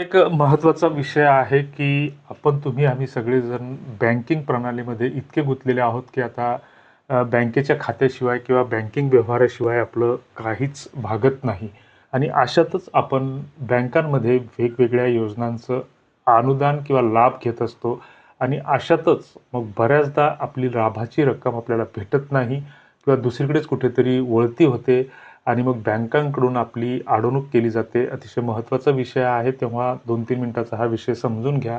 एक महत्त्वाचा विषय आहे की आपण तुम्ही आम्ही सगळेजण बँकिंग प्रणालीमध्ये इतके गुंतलेले आहोत की आता बँकेच्या खात्याशिवाय किंवा बँकिंग व्यवहाराशिवाय आपलं काहीच भागत नाही. आणि अशातच आपण बँकांमध्ये वेगवेगळ्या योजनांचं अनुदान किंवा लाभ घेत असतो आणि अशातच मग बऱ्याचदा आपली लाभाची रक्कम आपल्याला भेटत नाही किंवा दुसरीकडेच कुठेतरी वळती होते. आणि मग बँकांकडून आपली अडवणूक केली जाते. अतिशय महत्त्वाचा विषय आहे. तेव्हा दोन तीन मिनटाचा हा विषय समजून घ्या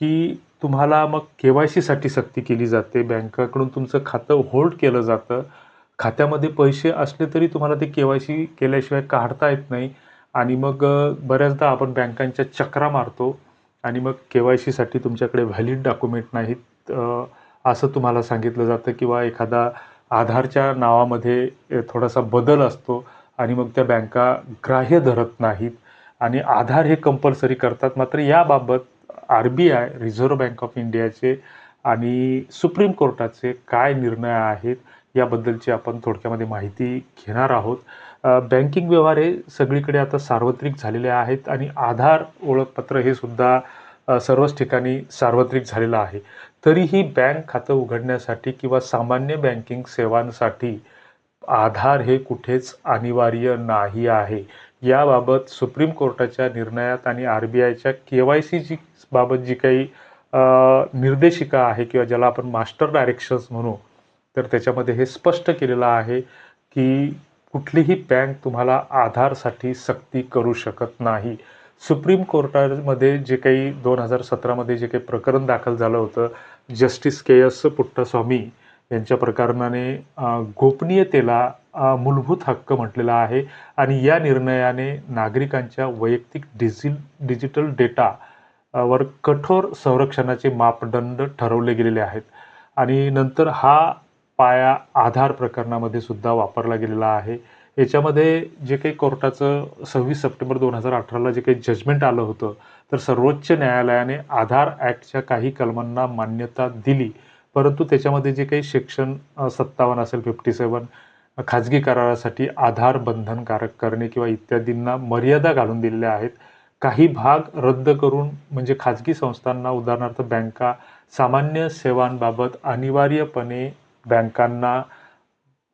की तुम्हाला मग के वाय सीसाठी सक्ती केली जाते. बँकाकडून तुमचं खातं होल्ड केलं जातं. खात्यामध्ये पैसे असले तरी तुम्हाला ते के वाय सी केल्याशिवाय काढता येत नाही. आणि मग बऱ्याचदा आपण बँकांच्या चक्रा मारतो आणि मग के वाय सीसाठी तुमच्याकडे व्हॅलिड डॉक्युमेंट नाहीत. असं तुम्हाला सांगितलं जातं किंवा एखादा आधारच्या नावामध्ये थोडासा बदल असतो आणि मग त्या बँका ग्राह्य धरत नाहीत. आणि आधार हे कंपल्सरी करतात. मात्र याबाबत R B I reserve bank of इंडियाचे आणि सुप्रीम कोर्टाचे काय निर्णय आहेत याबद्दलची आपण थोडक्यामध्ये माहिती घेणार आहोत. बँकिंग व्यवहार हे सगळीकडे आता सार्वत्रिक झालेले आहेत आणि आधार ओळखपत्र हे सुद्धा सर्वच ठिकाणी सार्वत्रिक झालेला आहे. तरीही बँक खातं उघडण्यासाठी किंवा सामान्य बँकिंग सेवांसाठी आधार हे कुठेच अनिवार्य नाही आहे. याबाबत सुप्रीम कोर्टाच्या निर्णयात आणि आर बी आयच्या के वाय सीची बाबत जी काही निर्देशिका आहे किंवा ज्याला आपण मास्टर डायरेक्शन्स म्हणू तर त्याच्यामध्ये हे स्पष्ट केलेलं आहे की कुठलीही बँक तुम्हाला आधारसाठी सक्ती करू शकत नाही. सुप्रीम कोर्टामध्ये जे काही दोन हजार सतरामध्ये जे काही प्रकरण दाखल झालं होतं जस्टिस के एस पुट्टस्वामी यांच्या प्रकरणाने गोपनीयतेला मूलभूत हक्क म्हटलेला आहे आणि या निर्णयाने नागरिकांच्या वैयक्तिक डिजि डिजिटल डेटा वर कठोर संरक्षणाचे मापदंड ठरवले गेलेले आहेत. आणि नंतर हा पाया आधार प्रकरणामध्ये सुद्धा वापरला गेलेला आहे. याच्यामध्ये जे काही कोर्टाचं सव्वीस सप्टेंबर दोन हजार अठराला जे काही जजमेंट आलं होतं तर सर्वोच्च न्यायालयाने आधार ॲक्टच्या काही कलमांना मान्यता दिली. परंतु त्याच्यामध्ये जे काही सेक्शन सत्तावन्न असेल फिफ्टी सेवन खाजगी करारासाठी आधार बंधनकारक करणे किंवा इत्यादींना मर्यादा घालून दिलेल्या आहेत. काही भाग रद्द करून म्हणजे खाजगी संस्थांना उदाहरणार्थ बँका सामान्य सेवांबाबत अनिवार्यपणे बँकांना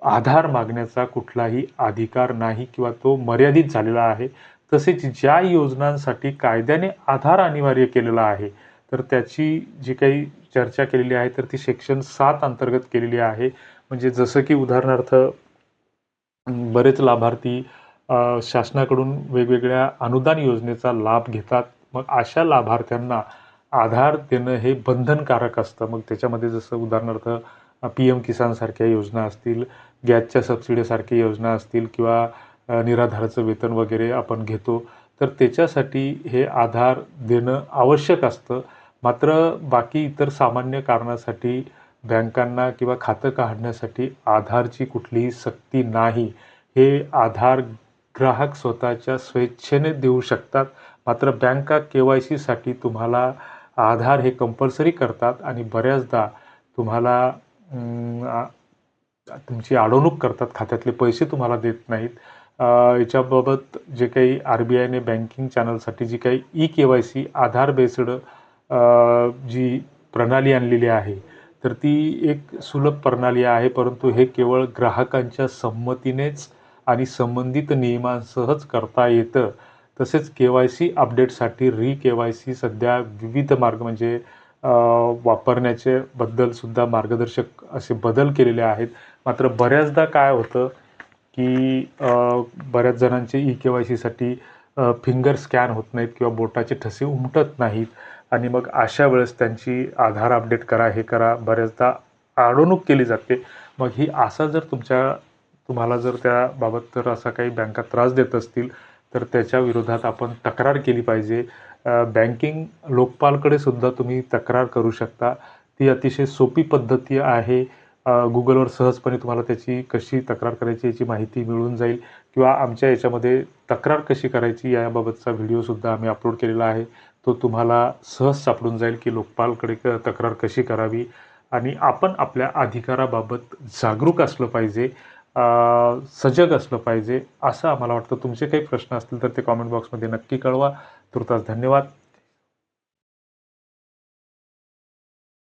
आधार मागण्याचा कुठलाही अधिकार नाही किंवा तो मर्यादित झालेला आहे. तसेच ज्या योजनांसाठी कायद्याने आधार अनिवार्य केलेला आहे तर त्याची जी काही चर्चा केलेली आहे तर ती सेक्शन सात अंतर्गत केलेली आहे. म्हणजे जसं की उदाहरणार्थ बरेच लाभार्थी शासनाकडून वेगवेगळ्या अनुदान योजनेचा लाभ घेतात. मग अशा लाभार्थ्यांना आधार देणं हे बंधनकारक असतं. मग त्याच्यामध्ये जसं उदाहरणार्थ पी एम किसानसारख्या योजना असतील गॅसच्या सबसिडीसारख्या योजना असतील किंवा निराधारचं निराधाराचं वेतन वगैरे आपण घेतो तर त्याच्यासाठी हे आधार देणं आवश्यक असतं. मात्र बाकी इतर सामान्य कारणासाठी बँकांना किंवा खातं काढण्यासाठी आधारची कुठलीही सक्ती नाही. हे आधार ग्राहक स्वतःच्या स्वेच्छेने देऊ शकतात. मात्र बँका के वाय सीसाठी तुम्हाला आधार हे कंपल्सरी करतात आणि बऱ्याचदा तुम्हाला तुमची अडवणूक करतात खात्यातले पैसे तुम्हाला देत नाहीत. याच्याबाबत जे काही आर बी आयने बँकिंग चॅनलसाठी जी काही e K Y C Aadhaar based जी प्रणाली आणलेली आहे तर ती एक सुलभ प्रणाली आहे परंतु हे केवळ ग्राहकांच्या संमतीनेच आणि संबंधित नियमांसहच करता येतं. तसेच के वाय सी अपडेटसाठी री के वाय सी सध्या विविध मार्ग म्हणजे वापरण्याचे बद्दलसुद्धा मार्गदर्शक असे बदल केलेले आहेत. मात्र बऱ्याचदा काय होतं की बऱ्याच जणांचे ई के वाय सीसाठी फिंगर स्कॅन होत नाहीत किंवा बोटाचे ठसे उमटत नाहीत. आणि मग अशा वेळेस त्यांची आधार अपडेट करा हे करा बऱ्याचदा अडवणूक केली जाते. मग ही असा जर तुमच्या तुम्हाला जर त्याबाबत तर असा काही बँका त्रास देत असतील तर त्याच्या विरोधात आपण तक्रार केली पाहिजे. बँकिंग लोकपालकडे सुद्धा तुम्ही तक्रार करू शकता. ती अतिशय सोपी पद्धती आहे. गुगलवर सहजपणे तुम्हाला त्याची कशी तक्रार करायची याची माहिती मिळून जाईल किंवा आमच्या याच्यामध्ये तक्रार कशी करायची याबाबतचा व्हिडिओसुद्धा आम्ही अपलोड केलेला आहे. तो तुम्हाला सहज सापडून जाईल की लोकपालकडे क- तक्रार कशी करावी. आणि आपण आपल्या अधिकाराबाबत जागरूक असलं पाहिजे. सजग असलं पाहिजे असं आम्हाला वाटतं. तुमचे काही प्रश्न असतील तर ते कॉमेंट बॉक्समध्ये नक्की कळवा. तुर्तास धन्यवाद.